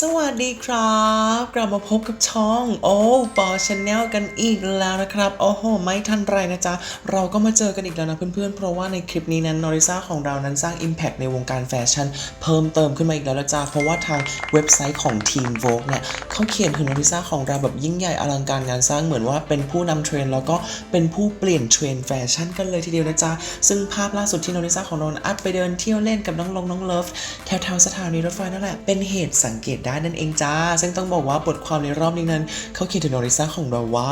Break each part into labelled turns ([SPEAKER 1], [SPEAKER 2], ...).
[SPEAKER 1] สวัสดีครับ กลับมาพบกับช่องโอ้ปอชแนลกันอีกแล้วนะครับ โอ้โห ไม่ทันไรนะจ๊ะ เราก็มาเจอกันอีกแล้วนะเพื่อนๆ เพราะว่าในคลิปนี้นั้นนอริซาของเรานั้นสร้าง Impact ในวงการแฟชั่น เพิ่มเติมขึ้นมาอีกแล้วนะจ๊ะเพราะว่าทางเว็บไซต์ของ Team Vogue เนี่ยเขาเขียนถึงนอริซาของเราแบบยิ่งใหญ่อลังการงานสร้างเหมือนว่าเป็นผู้นำเทรนแล้วก็เป็นผู้เปลี่ยนเทรนแฟชั่นกันเลยทีเดียวนะจ๊ะซึ่งภาพล่าสุดที่นอริซาของเราอัพไปเดินเที่ยวเล่นกับน้องลงน้องเลิฟแถวๆสถานีรถไฟนั่นแหละเป็นเหตุสังเกตได้นั่นเองจ้า ซึ่งต้องบอกว่าบทความในรอบนี้นั้น เขาเขียนถึงนอริซ่าของเราว่า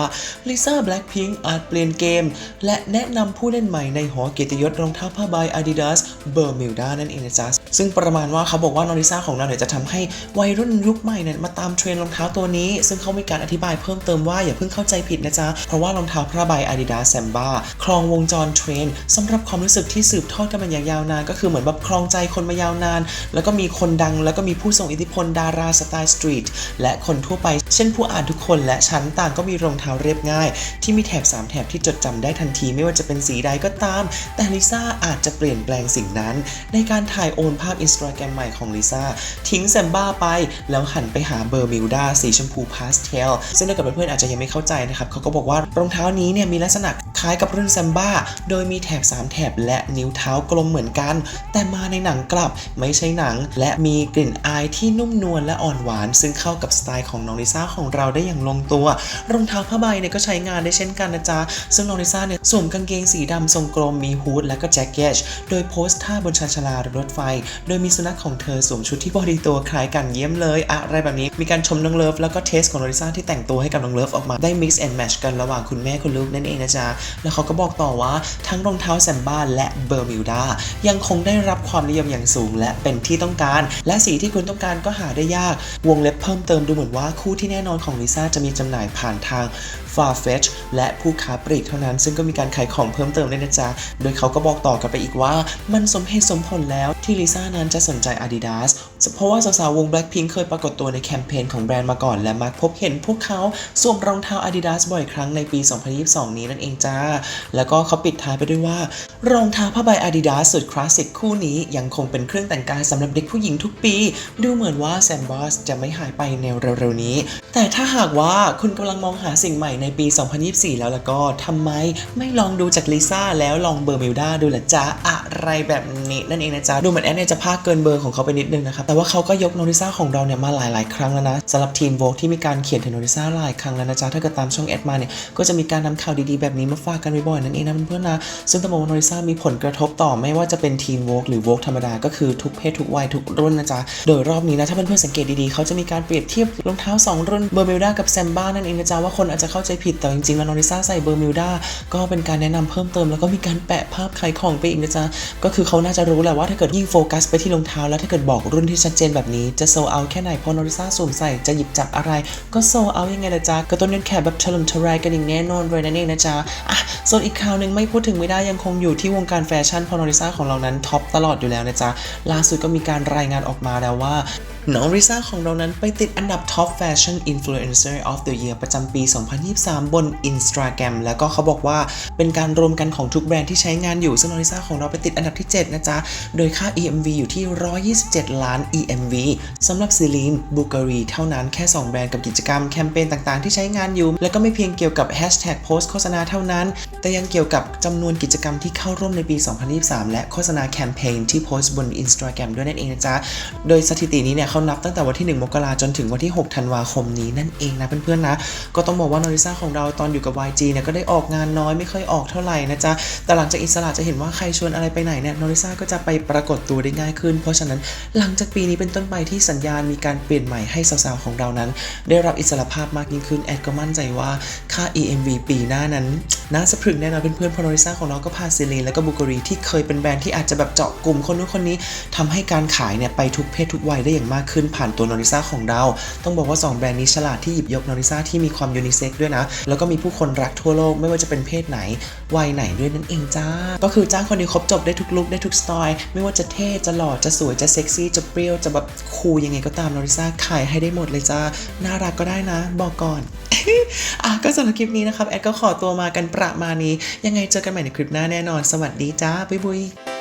[SPEAKER 1] ลิซ่าแบล็คพิงค์อาจเปลี่ยนเกม และแนะนำผู้เล่นใหม่ในหอเกียรติยศรองเท้าผ้าใบ Adidas เบอร์มิลดานั่นเองนะจ๊ะซึ่งประมาณว่าเขาบอกว่านอริซ่าของเราเนี่ยจะทำให้วัยรุ่นยุคใหม่เนี่ยมาตามเทรนรองเท้าตัวนี้ ซึ่งเขามีการอธิบายเพิ่มเติมว่าอย่าเพิ่งเข้าใจผิดนะจ๊ะ เพราะว่ารองเท้าผ้าใบ Adidas Samba ครองวงจรเทรนด์สำหรับความรู้สึกที่สืบทอดกันมาอย่างยาวนาน ก็คือเหมือนแบบครองใจคนมายาวนาน แล้วก็มีคนดังแล้วก็มีผู้ทรงอิทธิพลดาราสไตล์สตรีทและคนทั่วไป เช่นผู้อ่านทุกคนและฉันต่างก็มีรองเท้าเรียบง่าย ที่มีแถบ 3 แถบที่จดจำได้ทันทีไม่ว่าจะเป็นสีใดก็ตาม แต่ลิซ่าอาจจะเปลี่ยนแปลงสิ่งนั้น ในการถ่ายโอนภาพอินสตาแกรมใหม่ของลิซ่าทิ้งแซมบ้าไป แล้วหันไปหาเบอร์มิลดาสีชมพูพาสเทลซึ่งถ้าเกิดเพื่อนๆอาจจะยังไม่เข้าใจนะครับเขาก็บอกว่ารองเท้านี้เนี่ยมีลักษณะ ล้ายกับรุ่นแซมบ้า โดยมีแถบ 3 แถบและนิ้วเท้ากลมเหมือนกัน แต่มาในหนังกลับไม่ใช่หนัง และมีกลิ่นอายที่นุ่มนวลและอ่อนหวาน ซึ่งเข้ากับสไตล์ของน้องลิซ่าของเราได้อย่างลงตัว รองเท้าผ้าใบเนี่ยก็ใช้งานได้เช่นกันนะจ๊ะ ซึ่งน้องลิซ่าเนี่ยสวมกางเกงสีดำทรงกลมมีฮูดและก็แจ็คเก็ตโดยโพสท่าบนชานชาลารถไฟ โดยมีสุนัขของเธอสวมชุดที่บอดีตัวคล้ายกันเยี่ยมเลยอะไรแบบนี้มีการชมน้องเลิฟแล้วก็เทสของน้องลิซ่าที่แต่งตัวให้กับน้องเลิฟออกมาได้ mix and match กันระหว่างคุณแม่คุณลูกนั่นเองนะจ๊ะแล้วเขาก็บอกต่อว่าทั้งรองเท้าแซมบ้าและเบอร์มิวดายังคงได้รับความนิยมอย่างสูง และเป็นที่ต้องการ และสีที่คุณต้องการก็หาได้ยาก วงเล็บเพิ่มเติมดูเหมือนว่าคู่ที่แน่นอนของลิซ่าจะมีจำหน่ายผ่านทาง Farfetch และผู้ค้าปลีกเท่านั้น ซึ่งก็มีการขายของเพิ่มเติมด้วยนะจ๊ะ โดยเขาก็บอกต่อกันไปอีกว่า มันสมเหตุสมผลแล้วที่ลิซ่านั้นจะสนใจ Adidas เพราะว่าสาวๆวง Blackpink เคยปรากฏตัวในแคมเปญของแบรนด์มาก่อน และมักพบเห็นพวกเขาสวมรองเท้า Adidas บ่อยครั้งในปี 2022 นี้นั่นเองจ้า แล้วก็เขาปิดท้ายไปด้วยว่า รองเท้าผ้าใบ Adidas สุดคลาสสิกคู่นี้ยังคงเป็นเครื่องแต่งกายสำหรับเด็กผู้หญิงทุกปี ดูเหมือนว่าแซมบอสจะไม่หายไปในเร็วๆนี้ แต่ถ้าหากว่าคุณกำลังมองหาสิ่งใหม่ในปี 2024 แล้วล้วก็ทำไมไม่ลองดูจากลิซ่าแล้วลองเบอร์มิลดาดูล่ะจ๊ะอะไรแบบนี้นั่นเองนะจ๊ะดูเหมือนแอนเนี่ยจะพากเกินเบอร์ของเขาไปนิดนึงนะครับแต่ว่าเขาก็ยกโนริซ่าของเราเนี่ยมาหลาย ๆ ครั้งแล้วนะสำหรับทีมโวกที่มีการเขียนถึงโนริซ่าหลายครั้งแล้วนะจ๊ะถ้าเกิดตามช่องแอดมาเนี่ยก็จะมีการนำข่าวดี ๆ แบบนี้มาฝากกันบ่อยๆนั่นเองนะเพื่อนๆนะซึ่งต้องบอกว่าโนริซ่ามีผลกระทบต่อไม่ว่าจะเป็นทีมโวกหรือโวกธรรมดาก็คือทุกเพศทุกวัยทุกรุ่นนะจ๊ะโดยรอบนี้นะถ้าเพื่อนๆสังเกตดีๆเขาจะมีการเปรียบเทียบรองเท้าสองรุ่นเบอร์มิลดากับแซมบ้านั่นเองนะจ๊ะว่าคนอาจจะเข้าใจผิดแต่จริงๆแล้วโนริซ่าใส่เบอร์มิลดาก็เป็นการแนะนำเพิ่มเติมแล้วก็มีการแปะภาพขายของไปอีกนะจ๊ะก็คือเขาน่าจะรู้แหละว่าถ้าเกิดยิงโฟกัสไปที่รองเท้าแล้วถ้าเกิดบอกรุ่นที่ชัดเจนแบบนี้จะโซเอาแค่ไหนพอโนริซ่าสวมใส่จะหยิบจับอะไร ก็โซเอายังไงล่ะจ๊ะก็ต้นเงินแขกแบบถล่มทลายกันอย่างแน่นอนเลยนั่นเองนะจ๊ะอะส่วนอีกข่าวหนึ่งไม่พูดถึงไม่ได้ยังคงอยู่ที่วงการแฟชั่นพอโนริซ่าของเรานั้นท็อปตลอดอยู่แล้วนะจ๊ะล่าสุดก็มีการรายงานออกมาแล้วว่าน้องริซ่าของเรานั้นไปติดอันดับ Top Fashion Influencer of the Year ประจำปี 2023 บน Instagram แล้วก็เขาบอกว่าเป็นการรวมกันของทุกแบรนด์ที่ใช้งานอยู่ซึ่งน้องริซ่าของเราไปติดอันดับที่ 7 นะจ๊ะ โดยค่า EMV อยู่ที่ 127 ล้าน EMV สำหรับซิลีนบูการีเท่านั้นแค่ 2 แบรนด์กับกิจกรรมแคมเปญต่างๆที่ใช้งานอยู่ และก็ไม่เพียงเกี่ยวกับ Hashtag โพสต์โฆษณาเท่านั้น แต่ยังเกี่ยวกับจำนวนกิจกรรมที่เข้าร่วมในปี 2023 และโฆษณาแคมเปญที่โพสต์บน Instagram ด้วยนั่นเองนะจ๊ะโดยสถิตินี้เนี่ยเขานับตั้งแต่วันที่ 1 มกราจนถึงวันที่ 6 ธันวาคมนี้นั่นเองนะเพื่อนๆนะ ก็ต้องบอกว่านอริซ่าของเราตอนอยู่กับ YG เนี่ยก็ได้ออกงานน้อยไม่ค่อยออกเท่าไหร่นะจ๊ะ แต่หลังจากอิสระจะเห็นว่าใครชวนอะไรไปไหนเนี่ยนอริซ่าก็จะไปปรากฏตัวได้ง่ายขึ้น เพราะฉะนั้นหลังจากปีนี้เป็นต้นไปที่สัญญาณมีการเปลี่ยนใหม่ให้สาวๆของเรานั้น ได้รับอิสรภาพมากยิ่งขึ้นแอดก็มั่นใจว่าค่า EMV ปีหน้านั้นน่าสะพรึงแน่นอนเพื่อนๆเพอนอริซ่าของเราก็พาซิลีนและก็บุกรีที่เคยเป็นแบรนด์ที่อาจจะแบบเจาะกลุ่มคนนู้นคนนี้ทำให้การขายเนี่ยไปทุกเพศทุกวัยได้อย่างมากขึ้นผ่านตัวนอริซ่าของเรา ต้องบอกว่า 2 แบรนด์นี้ฉลาดที่หยิบยกนอริซ่าที่มีความยูนิเซ็กด้วยนะ แล้วก็มีผู้คนรักทั่วโลกไม่ว่าจะเป็นเพศไหน วัยไหนด้วยนั่นเองจ้า ก็คือจ้างคนนี้ครบจบได้ทุกลุคได้ทุกสไตล์ไม่ว่าจะเท่จะหล่อจะสวยจะเซ็กซี่จะเปรี้ยวจะแบบคูลยังไงก็ตามนอริซ่าขายให้ได้หมดเลยจ้าน่ารักก็ได้นะ บอกก่อนอะก็สำหรับคลิปนี้นะครับแอดก็ขอตัวมากันประมาณนี้ ยังไงเจอกันใหม่ในคลิปหน้าแน่นอน สวัสดีจ้า บ๊ายบาย